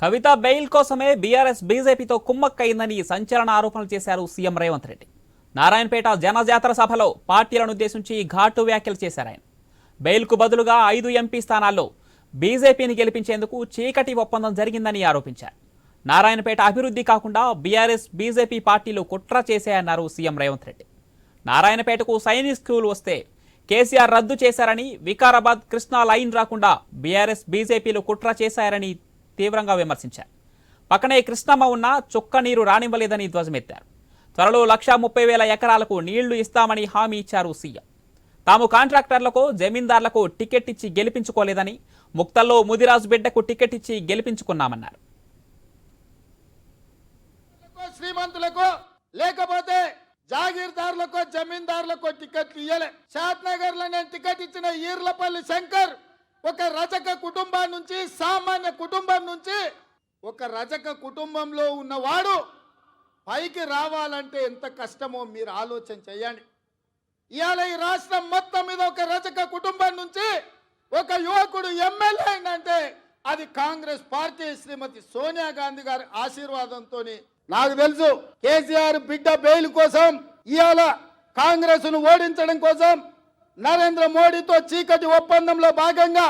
కవిత bail కోసమే BRS బీజేపీతో కుమ్మక్కయిందని సంచలన ఆరోపణలు చేశారు సీఎం రేవంత్ రెడ్డి. నారాయణపేట జనజాతర సభలో పార్టీలను ఉద్దేశించి ఘాటు వ్యాఖ్యలు చేశారు ఆయన. బెయిల్కు బదులుగా ఐదు ఎంపీ స్థానాల్లో బీజేపీని గెలిపించేందుకు చీకటి ఒప్పందం జరిగిందని ఆరోపించారు. నారాయణపేట అభివృద్ధి కాకుండా బీఆర్ఎస్ బీజేపీ పార్టీలు కుట్ర చేశాయన్నారు సీఎం రేవంత్ రెడ్డి. నారాయణపేటకు సైనిక్ స్కూల్ వస్తే కేసీఆర్ రద్దు చేశారని వికారాబాద్ కృష్ణా లైన్ రాకుండా బీఆర్ఎస్ బీజేపీలు కుట్ర చేశారని తీవ్రంగా విమర్శించారు. పక్కనే కృష్ణమ్మ ఉన్న చుక్క నీరు రానివ్వలేదని ధ్వజమెత్తారు. త్వరలో లక్షా ముప్పై వేల ఎకరాలకు నీళ్ళు ఇస్తామని హామీ ఇచ్చారు సీఎం. తాము కాంట్రాక్టర్లకు జమీందార్లకు టికెట్ ఇచ్చి గెలిపించుకోలేదని ముక్తల్లో ముదిరాజు బిడ్డకు టికెట్ ఇచ్చి గెలిపించుకున్నామన్నారు. శ్రీమంతులకు లేకపోతే జాగీర్దారులకు జమీందారులకు టికెట్లు ఇయ్యలే. షాద్ నగర్లో నేను టికెట్ ఇచ్చిన ఈర్లపల్లి శంకర్ ఒక రజక కుటుంబం నుంచి సామాన్య కుటుంబం నుంచి ఒక రజక కుటుంబంలో ఉన్నవాడు పైకి రావాలంటే ఎంత కష్టమో మీరు ఆలోచన చేయండి. ఇవాళ ఈ రాష్ట్రం మొత్తం మీద ఒక రజక కుటుంబం నుంచి ఒక యువకుడు ఎమ్మెల్యే అయిందంటే అది కాంగ్రెస్ పార్టీ శ్రీమతి సోనియా గాంధీ గారి ఆశీర్వాదంతో నాకు తెలుసు కేసీఆర్ బిడ్డ బెయిల్ కోసం ఇవాళ కాంగ్రెస్ను ఓడించడం కోసం నరేంద్ర మోడీతో చీకటి ఒప్పందంలో భాగంగా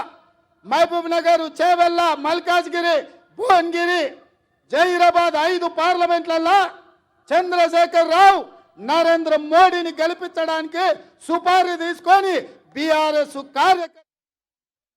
మహబూబ్ నగర్ చేవెళ్ళ మల్కాజ్గిరి భువన్గిరి జహీరాబాద్ ఐదు పార్లమెంట్లలో చంద్రశేఖర్ రావు నరేంద్ర మోడీని గెలిపించడానికి సుపారీ తీసుకొని బీఆర్ఎస్ కార్యకర్త